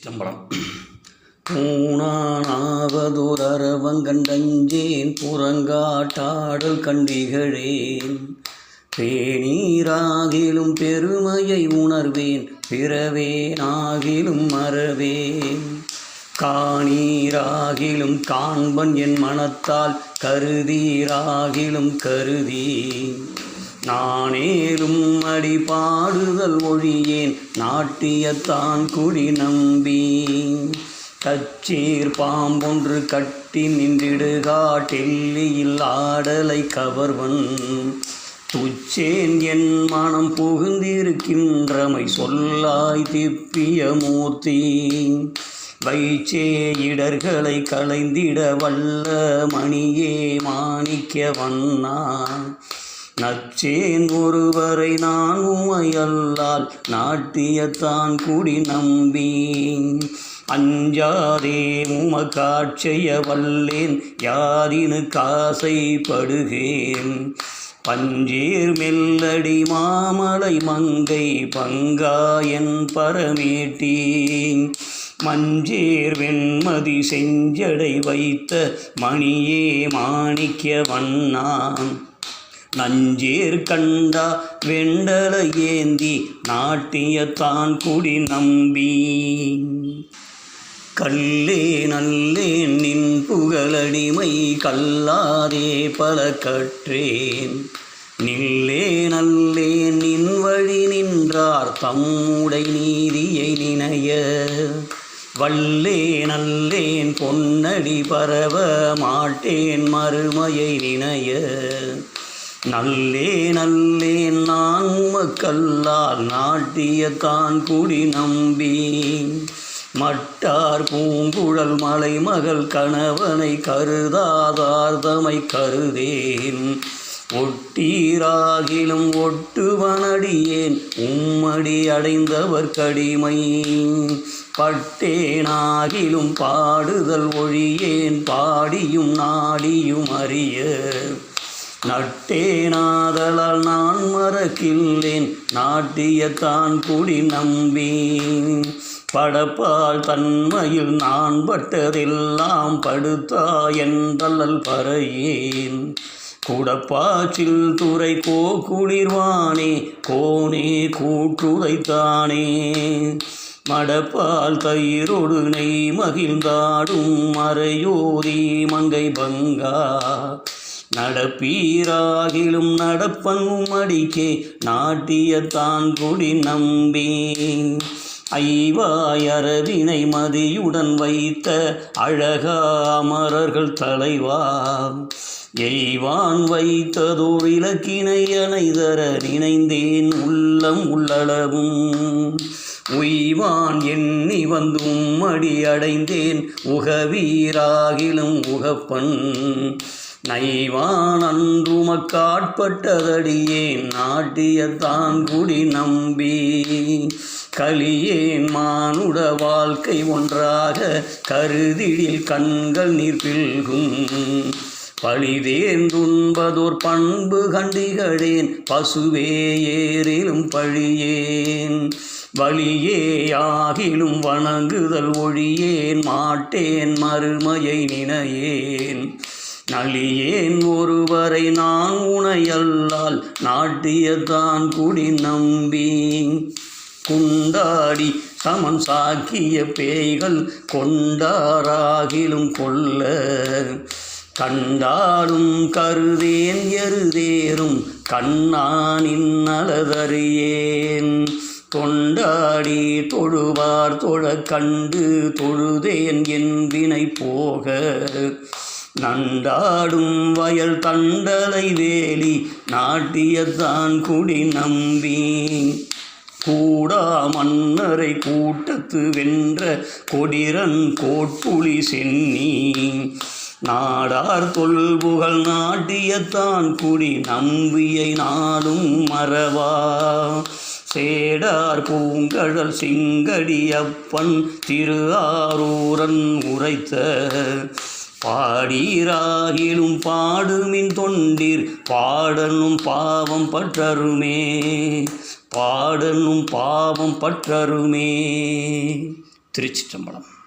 சிற்றம்பலம் பூணானாவதுரவங்கண்டஞ்சேன் புறங்காட்டாடல் கண்டிகளேன். பேணீராகிலும் பெருமையை உணர்வேன் பிறவேனாகிலும் மறவேன். காணீராகிலும் காண்பன் என் மனத்தால் கருதீராகிலும் கருதி நானேலும் அடி பாடுதல் ஒழியேன் நாட்டியத்தான் குடி நம்பி கச்சீர் பாம்பொன்று கட்டி நின்றிடுகாட்டெல்லியில் ஆடலை கவர்வன். துச்சேன் என் மனம் புகுந்திருக்கின்றமை சொல்லாய் திப்பிய மூர்த்தி. வைச்சே இடர்களை களைந்திட வல்ல மணியே மாணிக்க வண்ணா நச்சேன் ஒருவரை நான் உமையல்லால் நாட்டியத்தான் குடி நம்பி அஞ்சாதே உம காட்சிய வல்லேன் யாரினு காசைப்படுகேன். பஞ்சேர் மெல்லடி மாமலை மங்கை பங்காயன் பரமேட்டி மஞ்சேர் வெண்மதி செஞ்சடை வைத்த மணியே மாணிக்க வண்ணான். நஞ்சேர் கண்டா வெண்டல ஏந்தி நாட்டியத்தான் குடி நம்பி. கல்லே நல்லேன் நின் புகழடிமை கல்லாதே பல கற்றேன் நில்லே நல்லேன் நின் வழி நின்றார் தம்முடை நீதியை நினைய. வல்லே நல்லேன் பொன்னடி பரவ மாட்டேன் மறுமையை நினைய. நல்லே நல்லே நான் உமக்கல்லால் நாட்டியத்தான் குடி நம்பி மட்டார் பூங்குழல் மலை மகள் கணவனை கருதாதார்தமை கருதேன். ஒட்டீராகிலும் ஒட்டுவனடியேன் உம்மடி அடைந்தவர் கடிமை. பட்டேனாகிலும் பாடுதல் ஒழியேன் பாடியும் நாடியும் அறிய. நட்டேனாதலால் நான் மறக்கில்லேன் நாட்டியத்தான் குடி நம்பி படப்பால் தன்மையில் நான் பட்டதெல்லாம் படுத்தா என்றல்லல் பறையேன். குடப்பாச்சில் துறை கோ குளிர்வானே கோனே கூற்றுதைத்தானே மடப்பால் தயிரொடு நெய் மகிழ்ந்தாடும் மறையோதி மங்கை பங்கா. நடப்பீராகிலும் நடப்பன் அடிக்கே நாட்டியத்தான் குடி நம்பி ஐவாயரவினை மதியுடன் வைத்த அழகா அமரர்கள் தலைவா. எய்வான் வைத்ததோர் இலக்கினை அனைதர நினைந்தேன் உள்ளம் உள்ளளவும். உய்வான் எண்ணி வந்தும் அடி அடைந்தேன் உகவீராகிலும் உகப்பன். நைவான் அன்றுமக்காட்பட்டதடியேன் நாட்டியத்தான் குடி நம்பி கலியேன் மானுட வாழ்க்கை ஒன்றாக கருதிடில் கண்கள் நீர் பில்கும். துன்பதோர் பண்பு கண்டிகளேன் பசுவே ஏறிலும் பழியேன். வழியே ஆகிலும் வணங்குதல் ஒழியேன் மாட்டேன் மறுமையை நினையேன். நளியேன் ஒருவரை நான் உணையல்லால் நாட்டியதான் குடி நம்பி. குண்டாடி சமன் சாக்கிய பேய்கள் கொண்டாராகிலும் கொல்ல. கண்டாலும் கருதேன் எருதேறும் கண்ணானின் நலதறியேன். தொண்டாடி தொழுவார் தொழ கண்டு தொழுதேன் என் வினை போக. நண்டாடும் வயல் தண்டலை வேலி நாட்டியத்தான் குடி நம்பி. கூடா மன்னரை கூட்டத்து வென்ற கொடிரன் கோட்புலி சென்னி. நாடார் தொல்புகழ் நாட்டியத்தான் குடி நம்பியை நாடும் மறவா. சேடார் பூங்கழல் சிங்கடியப்பன் திரு ஆரூரன் உரைத்த பாடீராகிலும் பாடுமின் தொண்டீர் பாடனும் பாவம் பற்றருமே. பாடனும் பாவம் பற்றருமே. திருச்சிற்றம்பலம்.